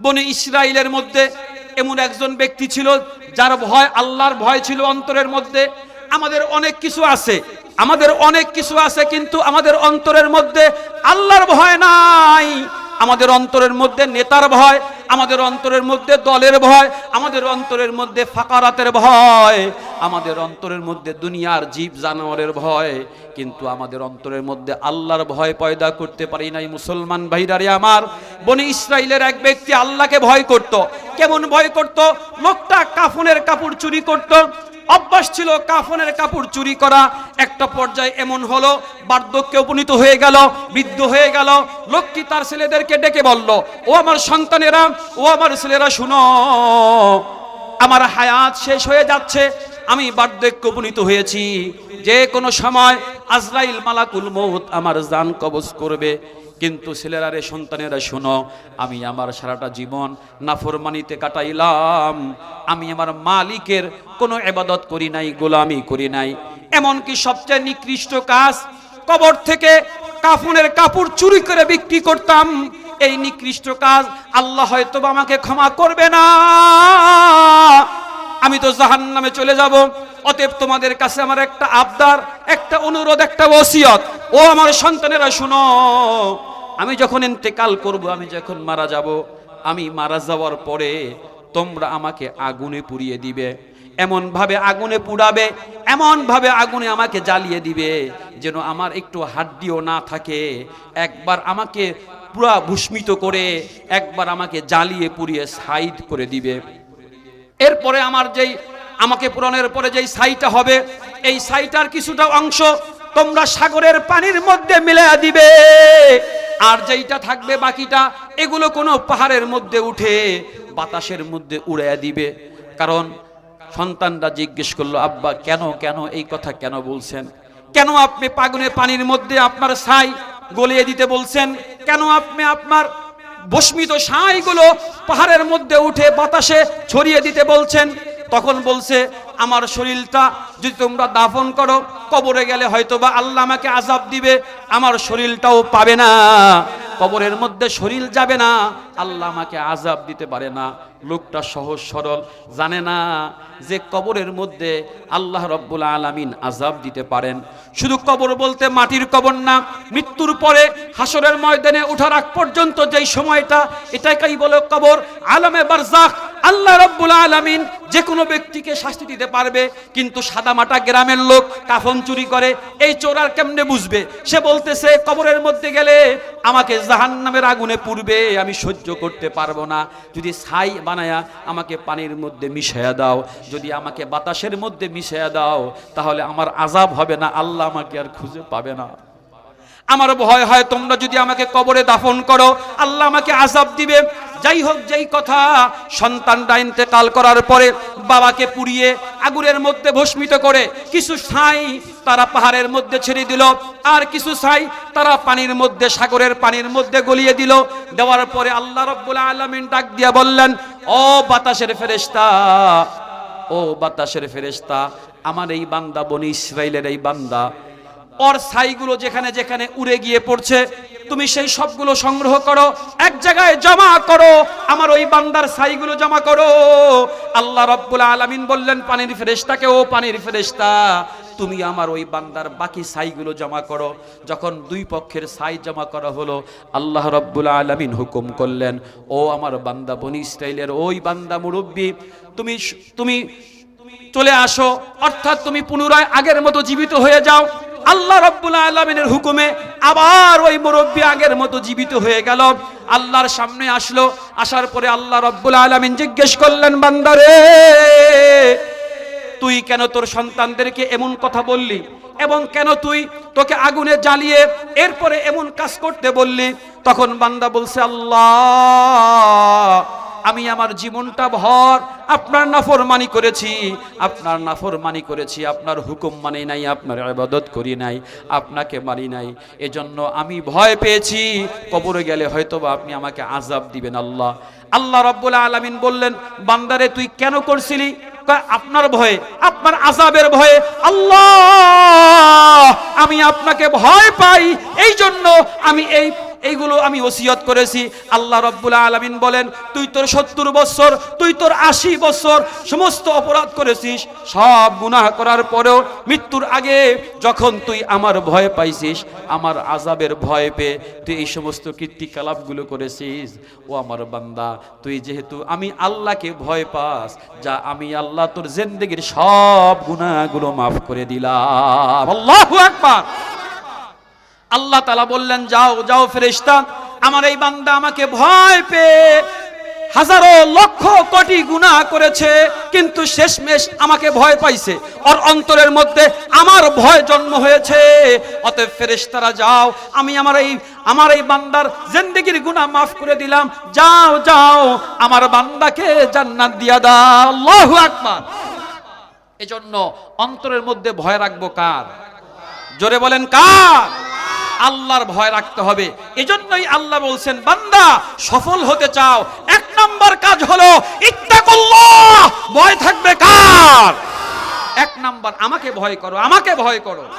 বনে ইসরায়েলের মধ্যে এমন একজন ব্যক্তি ছিল যার ভয়, আল্লাহর ভয় ছিল অন্তরের মধ্যে। আমাদের অনেক কিছু আছে, আমাদের অনেক কিছু আছে, কিন্তু আমাদের অন্তরের মধ্যে আল্লাহর ভয় নাই। আমাদের অন্তরের মধ্যে নেতার ভয়, আমাদের অন্তরের মধ্যে দলের ভয়, আমাদের অন্তরের মধ্যে ফাকারাতের ভয়। আমাদের অন্তরের মধ্যে দুনিয়ার জীব জানোয়ারের ভয়, কিন্তু আমাদের অন্তরের মধ্যে আল্লাহর ভয় পয়দা করতে পারি নাই। মুসলমান ভাইরারে আমার, বনি ইসরায়েলের এক ব্যক্তি আল্লাহকে ভয় করত। কেমন ভয় করত? লোকটা কাফনের কাপড় চুরি করত। অভ্যাস ছিল কাফনের কাপড় চুরি করা। একটা পর্যায়ে এমন হলো, বার্ধক্যে উপনীত হয়ে গেল, বৃদ্ধ হয়ে গেল। লোকটি তার ছেলেদেরকে ডেকে বলল, ও আমার সন্তানেরা, ও আমার ছেলেরা, শুনো, আমার হায়াত শেষ হয়ে যাচ্ছে। আমি বার্ধক্য উপনীত হয়েছি। যে কোনো সময় আজরাইল মালাকুল মৌত আমার জান কবজ করবে। কিন্তু ছেলেরা রে, সন্তানেরা, শোনো, আমি আমার সারাটা জীবন নাফরমানিতে কাটাইলাম। আমি আমার মালিকের কোনো এবাদত করি নাই, গোলামি করি নাই। এমনকি সবচেয়ে নিকৃষ্ট কাজ, কবর থেকে কাফনের কাপড় চুরি করে বিক্রি করতাম। এই নিকৃষ্ট কাজ আল্লাহ হয়তো আমাকে ক্ষমা করবে না। আমি তো জাহান নামে চলে যাব। অতএব তোমাদের কাছে আমার একটা আবদার, একটা অনুরোধ, একটা ওসিয়ত। ও আমার সন্তানেরা, শুনো। আমি যখন ইন্তেকাল করব, আমি যখন মারা যাব, আমি মারা যাওয়ার পরে তোমরা আমাকে আগুনে পুড়িয়ে দিবে। এমন ভাবে আগুনে পুড়াবে এমন ভাবে আগুনে আমাকে জ্বালিয়ে দিবে, যেন আমার একটু হাড্ডিও না থাকে। একবার আমাকে পুরা ভূস্মিত করে, একবার আমাকে জ্বালিয়ে পুড়িয়ে সাইড করে দিবে। এরপরে আমার যেই, আমাকে পুরানোর পরে যেই সাইটা হবে, এই সাইটার কিছুটা অংশ তোমরা সাগরের পানির মধ্যে মিলিয়ে দিবে। আর যেইটা থাকবে বাকিটা, এগুলো কোনো পাহাড়ের মধ্যে উঠে বাতাসের মধ্যে উড়াইয়া দিবে। কারণ সন্তানরা জিজ্ঞেস করল, আব্বা, কেন কেন এই কথা কেন বলছেন? কেন আপনি পাগুনে পানির মধ্যে আপনার ছাই গলিয়ে দিতে বলছেন? কেন আপনি আপনার বস্মিত সাঁইগুলো পাহাড়ের মধ্যে উঠে বাতাসে ছড়িয়ে দিতে বলছেন। তখন বলছে, আমার শরীরটা যদি তোমরা দাফন করো, কবরে গেলে হয়তো বা আল্লাহ আমাকে আজাব দিবে, আমার শরীরটাও পাবে না। কবরের মধ্যে শরীর যাবে না। আল্লাহ আমাকে আজাব দিতে পারে না। লোকটা সহজ সরল, জানে না যে কবরের মধ্যে আল্লাহ রব্বুল আলমিন আজাব দিতে পারেন। শুধু কবর বলতে মাটির কবর না, মৃত্যুর পরে হাসরের ময়দানে ওঠার আগ পর্যন্ত যেই সময়টা, এটাকেই বলে কবর আলমে বারজাখ আল্লাহ রব্বুল আলামিন যে কোনো ব্যক্তিকে শাস্তি দিতে পারবে, কিন্তু সাদামাটা গ্রামের লোক কাফন চুরি করে, এই চোর আর কেমনে বুঝবে? সে বলতেছে, কবরের মধ্যে গেলে আমাকে জাহান্নামের আগুনে পুড়বে, আমি সহ্য করতে পারব না। যদি ছাই বানায়া আমাকে পানির মধ্যে মিশাইয়া দাও, যদি আমাকে বাতাসের মধ্যে মিশাইয়া দাও, তাহলে আমার আজাব হবে না, আল্লাহ আমাকে আর খুঁজে পাবে না। আমার ভয় হয়, তোমরা যদি আমাকে কবরে দাফন করো, আল্লাহ আমাকে আজাব দিবে। যাই হোক, যেই কথা সন্তানটা ইন্তেকাল করার পরে বাবাকে পুড়িয়ে আগুনের মধ্যে ভস্মিত করে কিছু ছাই তারা পাহাড়ের মধ্যে ছেড়ে দিল, আর কিছু ছাই তারা পানির মধ্যে, সাগরের পানির মধ্যে গলিয়ে দিল। দেওয়ার পরে আল্লাহ রব্বুল আলমিন ডাক দিয়া বললেন, ও বাতাসের ফেরেশতা, ও বাতাসের ফেরেশতা, আমার এই বান্দা বনি ইসরাইলের এই বান্দা। ওর ছাইগুলো যেখানে যেখানে উড়ে গিয়ে পড়ছে তুমি সেই সবগুলো সংগ্রহ করো, এক জায়গায় জমা করো, আমার ওই বান্দার সাইগুলো জমা করো। আল্লাহ রব্বুল আলামিন বললেন, পানির ফেরেশতাকে ও পানির ফেরেশতা, তুমি আমার ওই বান্দার বাকি সাইগুলো জমা করো। যখন দুই পক্ষের সাই জমা করা হলো, আল্লাহ রব্বুল আলামিন হুকুম করলেন, ও আমার বান্দা, বনি ইসরাইলের ওই বান্দা মুরব্বী, তুমি তুমি চলে আসো, অর্থাৎ তুমি পুনরায় আগের মতো জীবিত হয়ে যাও। আল্লাহ রব্বুল আলমিনের হুকুমে আবার ওই মুরব্বী আগের মতো জীবিত হয়ে গেল। আল্লাহর সামনে আসলো, আসার পরে আল্লাহ রব্বুল আলমিন জিজ্ঞেস করলেন বান্দারে তুই কেন তোর সন্তানদেরকে এমন কথা বললি? এবং কেন তুই তোকে আগুনে জ্বালিয়ে এরপরে এমন কাজ করতে বললি? তখন বান্দা বলছে, আল্লাহ আমি আমার জীবনটা ভর, আপনার নাফরমানি করেছি। আপনার নাফরমানি করেছি, আপনার হুকুম মানি নাই, আপনার ইবাদত করি নাই, আপনাকে মানি নাই। এজন্য আমি ভয় পেয়েছি, কবরে গেলে হয়তোবা আপনি আমাকে আজাব দিবেন আল্লাহ। আল্লাহ রব্বুল আলামিন বললেন, বান্দারে, তুই কেন করছিলি? আপনার ভয়ে, আপনার আজাবের ভয়ে। আল্লাহ, আমি আপনাকে ভয় পাই এই জন্য আমি এই এইগুলো আমি ওসিয়ত করেছি। আল্লাহ রব্বুল আলমিন বলেন, তুই তোর সত্তর বছর, তুই তোর আশি বছর সমস্ত অপরাধ করেছিস। সব গুনাহ করার পরেও মৃত্যুর আগে যখন তুই আমার ভয় পাইছিস, আমার আজাবের ভয় পেয়ে তুই এই সমস্ত কীর্তিকলাপগুলো করেছিস। ও আমার বান্দা, তুই যেহেতু আমি আল্লাহকে ভয় পাস, যা আমি আল্লাহ তোর জিন্দেগির সব গুনাহগুলো মাফ করে দিলাম। আল্লাহ আকবার। আল্লাহ তালা বললেন, যাও যাও ফেরেশতা, আমার এই বান্দা আমাকে ভয় পেয়ে হাজারো লক্ষ কোটি গুনাহ করেছে, কিন্তু শেষমেশ আমাকে ভয় পাইছে। ওর অন্তরের মধ্যে আমার ভয় জন্ম হয়েছে। অতএব ফেরেশতারা, যাও, আমি আমার এই আমার এই বান্দার জিন্দেগির গুনাহ মাফ করে দিলাম। যাও যাও, আমার বান্দাকে জান্নাত দিয়া দাও। আল্লাহু আকবার। এজন্য অন্তরের মধ্যে ভয় রাখব কার? জোরে বলেন, কার? আল্লাহর ভয় রাখতে হবে। এজন্যই আল্লাহ বলছেন, বান্দা, সফল হতে চাও। এক নাম্বার কাজ হলো, ইত্তাকুল্লাহ, ভয় থাকবে কার? এক নাম্বার, আমাকে ভয় করো, আমাকে ভয় করো।